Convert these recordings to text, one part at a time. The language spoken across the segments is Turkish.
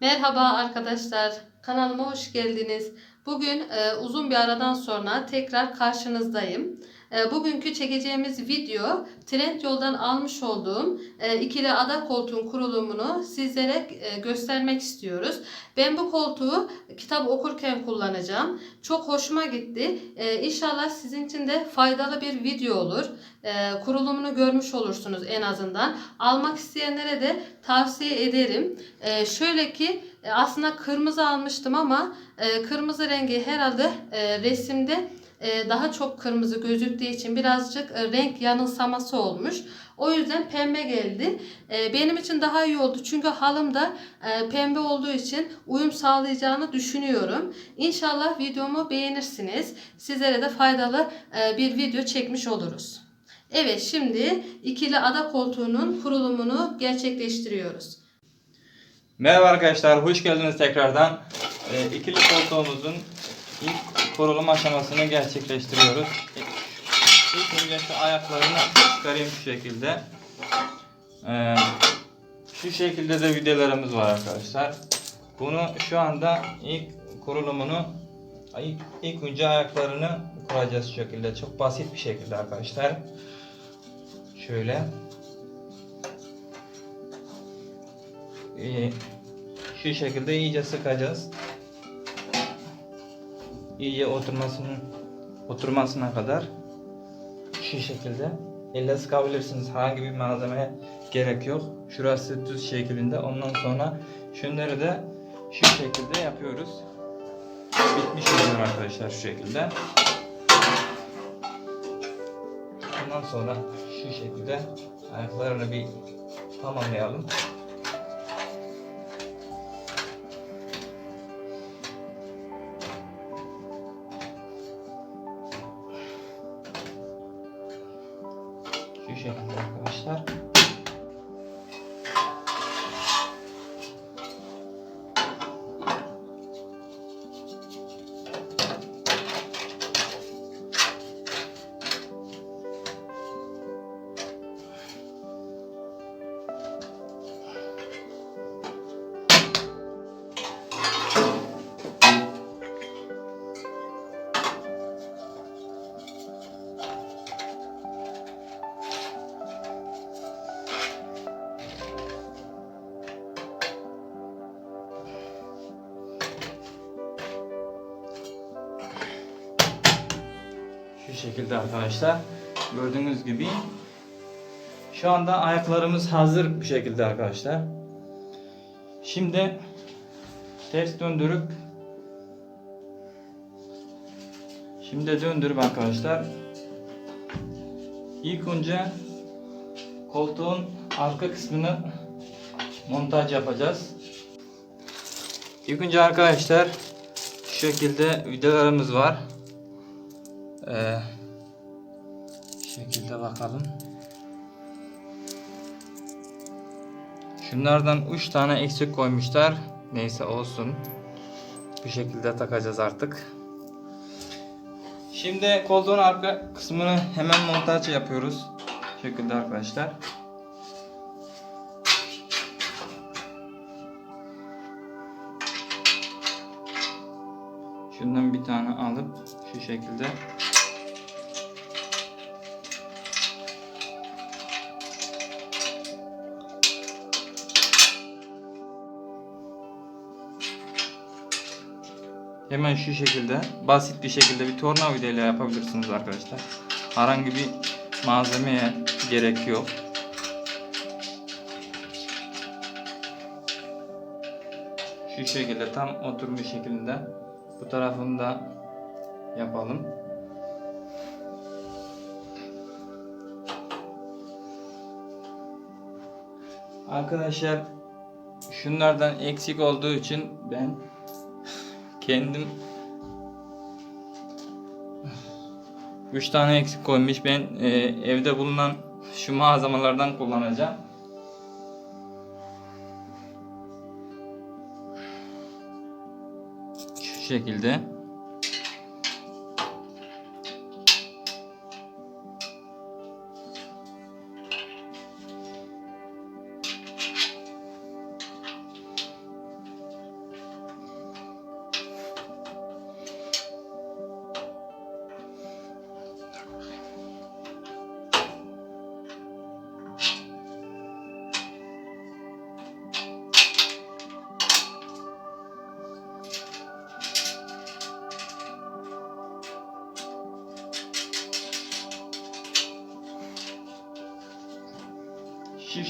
Merhaba arkadaşlar, kanalıma hoş geldiniz. Bugün e, uzun bir aradan sonra tekrar karşınızdayım. E, bugünkü çekeceğimiz video Trendyol'dan almış olduğum e, ikili ada koltuğun kurulumunu sizlere e, göstermek istiyoruz. Ben bu koltuğu kitap okurken kullanacağım. Çok hoşuma gitti. E, inşallah sizin için de faydalı bir video olur. Kurulumunu görmüş olursunuz en azından. Almak isteyenlere de tavsiye ederim. Şöyle ki aslında kırmızı almıştım ama kırmızı rengi herhalde resimde daha çok kırmızı gözüktüğü için birazcık e, renk yanılsaması olmuş. O yüzden pembe geldi. E, benim için daha iyi oldu çünkü halım da e, pembe olduğu için uyum sağlayacağını düşünüyorum. İnşallah videomu beğenirsiniz. Sizlere de faydalı e, bir video çekmiş oluruz. Evet şimdi ikili ada koltuğunun kurulumunu gerçekleştiriyoruz. Merhaba arkadaşlar, hoş geldiniz tekrardan. İkili koltuğumuzun ilk kurulum aşamasını gerçekleştiriyoruz. İlk önce şu ayaklarını çıkarayım şu şekilde. Ee, şu şekilde de vidalarımız var arkadaşlar. Bunu şu anda ilk kurulumunu ilk, ilk önce ayaklarını kuracağız şu şekilde. Çok basit bir şekilde arkadaşlar. Şöyle. Şu şekilde iyice sıkacağız. İyice oturmasının oturmasına kadar şu şekilde elle sıkabilirsiniz. Herhangi bir malzemeye gerek yok. Şurası düz şeklinde. Ondan sonra şunları da şu şekilde yapıyoruz. Bitmiş oluyor arkadaşlar şu şekilde. Ondan sonra şu şekilde ayaklarını bir tamamlayalım. Şekilde arkadaşlar. Gördüğünüz gibi şu anda ayaklarımız hazır bir şekilde arkadaşlar. Şimdi ters döndürüp Şimdi döndürüp arkadaşlar ilk önce koltuğun arka kısmını montaj yapacağız. İlk önce arkadaşlar şu şekilde vidalarımız var. Ee, şekilde bakalım. Şunlardan 3 tane eksik koymuşlar. Neyse olsun. Bu şekilde takacağız artık. Şimdi koltuğun arka kısmını hemen montaj yapıyoruz. Bu şekilde arkadaşlar. Şundan bir tane alıp şu şekilde Hemen şu şekilde basit bir şekilde bir tornavida ile yapabilirsiniz arkadaşlar. Herhangi bir malzemeye gerek yok. Şu şekilde tam oturmuş şekilde bu tarafını da yapalım. Arkadaşlar şunlardan eksik olduğu için ben kendim 3 tane eksik koymuş. Ben e, evde bulunan şu malzemelerden kullanacağım. Şu şekilde.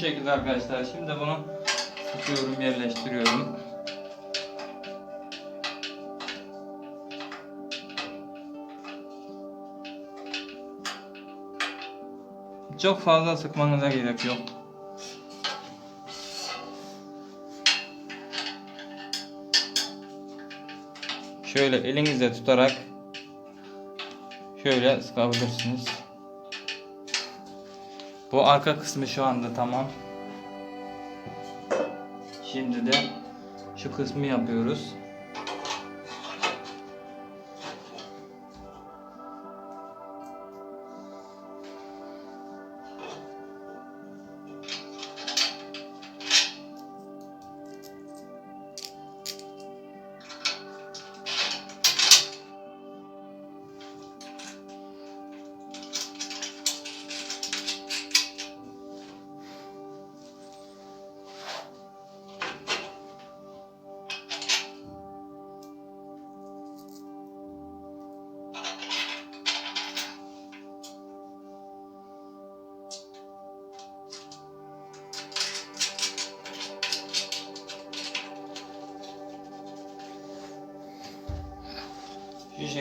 Şekilde arkadaşlar. Şimdi bunu sıkıyorum, yerleştiriyorum. Çok fazla sıkmanıza gerek yok. Şöyle elinizle tutarak şöyle sıkabilirsiniz. Bu arka kısmı şu anda tamam. Şimdi de şu kısmı yapıyoruz.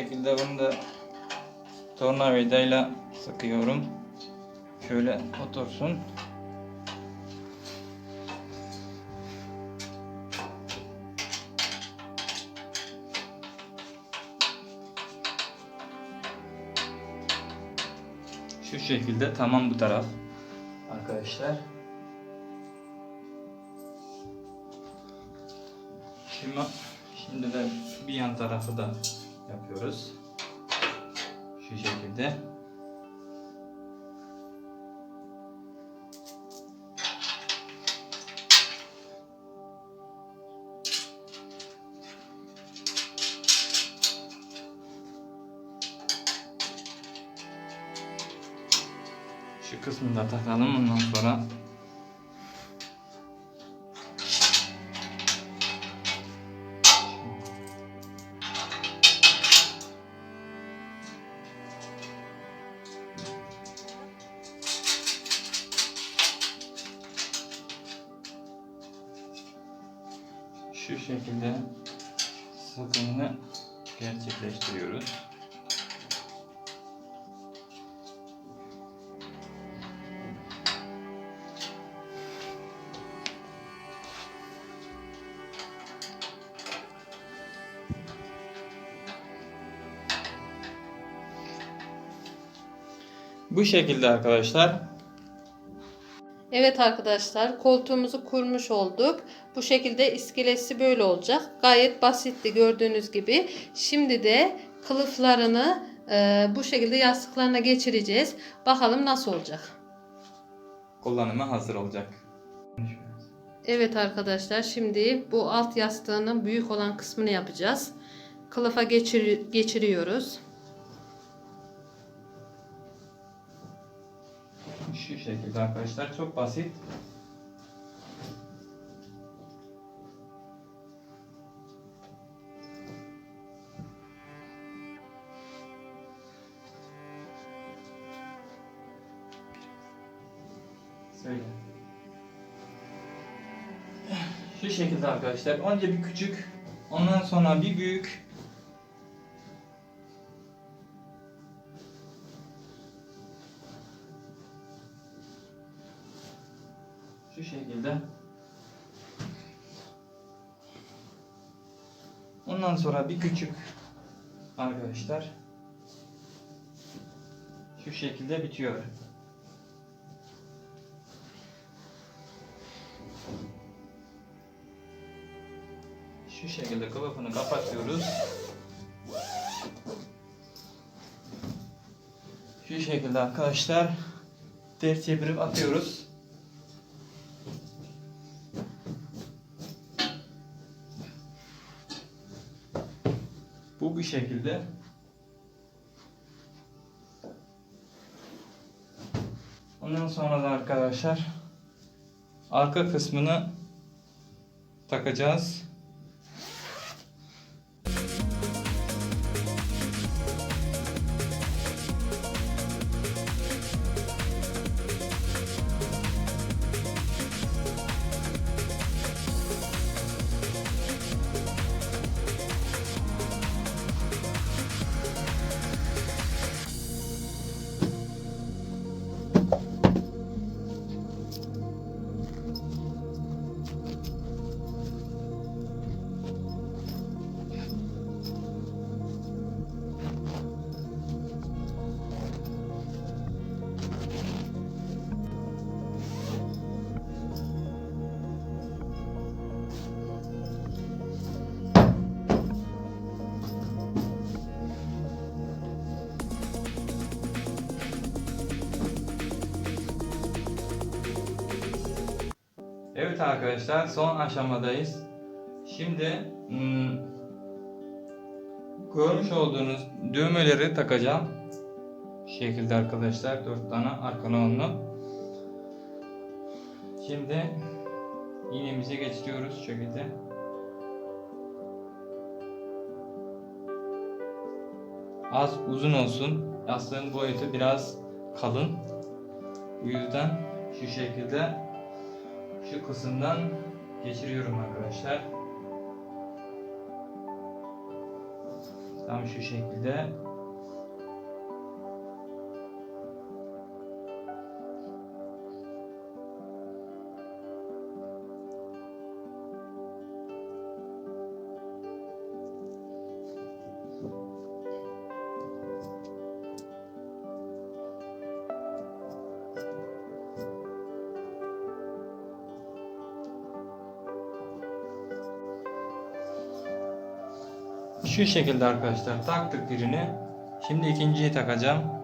Şekilde bunu da tornavidayla sıkıyorum. Şöyle otursun. Şu şekilde tamam bu taraf. Arkadaşlar. Şimdi, şimdi de bir yan tarafı da yapıyoruz. Şu şekilde. Şu kısmını da takalım ondan sonra şu şekilde sıkımını gerçekleştiriyoruz. Bu şekilde arkadaşlar. Evet arkadaşlar koltuğumuzu kurmuş olduk. Bu şekilde iskelesi böyle olacak. Gayet basitti gördüğünüz gibi. Şimdi de kılıflarını e, bu şekilde yastıklarına geçireceğiz. Bakalım nasıl olacak. Kullanıma hazır olacak. Evet arkadaşlar şimdi bu alt yastığının büyük olan kısmını yapacağız. Kılıfa geçir geçiriyoruz. Şu şekilde arkadaşlar çok basit. Şu şekilde arkadaşlar. Önce bir küçük, ondan sonra bir büyük. Şu şekilde. Ondan sonra bir küçük arkadaşlar. Şu şekilde bitiyor. Şu şekilde kılıfını kapatıyoruz. Şu şekilde arkadaşlar ters çevirip atıyoruz. Bu bir şekilde. Ondan sonra da arkadaşlar arka kısmını takacağız. Evet arkadaşlar son aşamadayız. Şimdi hmm, görmüş olduğunuz düğmeleri takacağım. Şu şekilde arkadaşlar dört tane arkalı onlu. Şimdi iğnemize geçiriyoruz şekilde. Az uzun olsun. Yastığın boyutu biraz kalın. Bu yüzden şu şekilde şu kısımdan geçiriyorum arkadaşlar. Tam şu şekilde. Şu şekilde arkadaşlar taktık birini. Şimdi ikinciyi takacağım.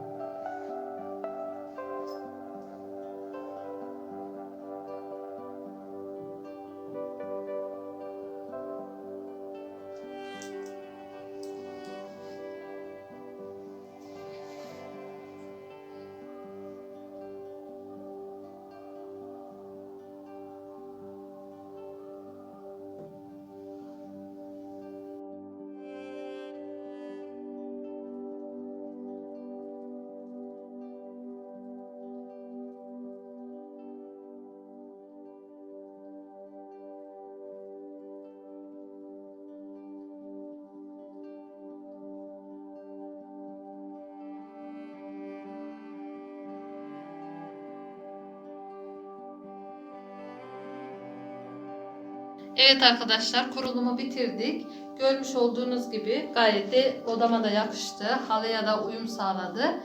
Evet arkadaşlar kurulumu bitirdik. Görmüş olduğunuz gibi gayet de odama da yakıştı. Halıya da uyum sağladı.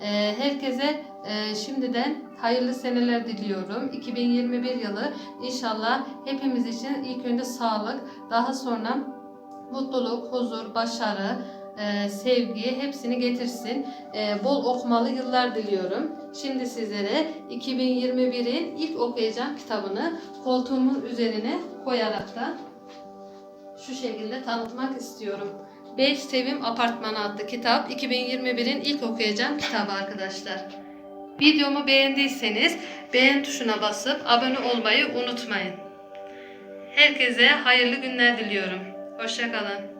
Ee, herkese e, şimdiden hayırlı seneler diliyorum. 2021 yılı inşallah hepimiz için ilk önce sağlık, daha sonra mutluluk, huzur, başarı, e, sevgi hepsini getirsin. E, bol okumalı yıllar diliyorum. Şimdi sizlere 2021'in ilk okuyacağım kitabını koltuğumun üzerine koyarak da şu şekilde tanıtmak istiyorum. Beş Sevim Apartmanı adlı kitap 2021'in ilk okuyacağım kitabı arkadaşlar. Videomu beğendiyseniz beğen tuşuna basıp abone olmayı unutmayın. Herkese hayırlı günler diliyorum. Hoşçakalın.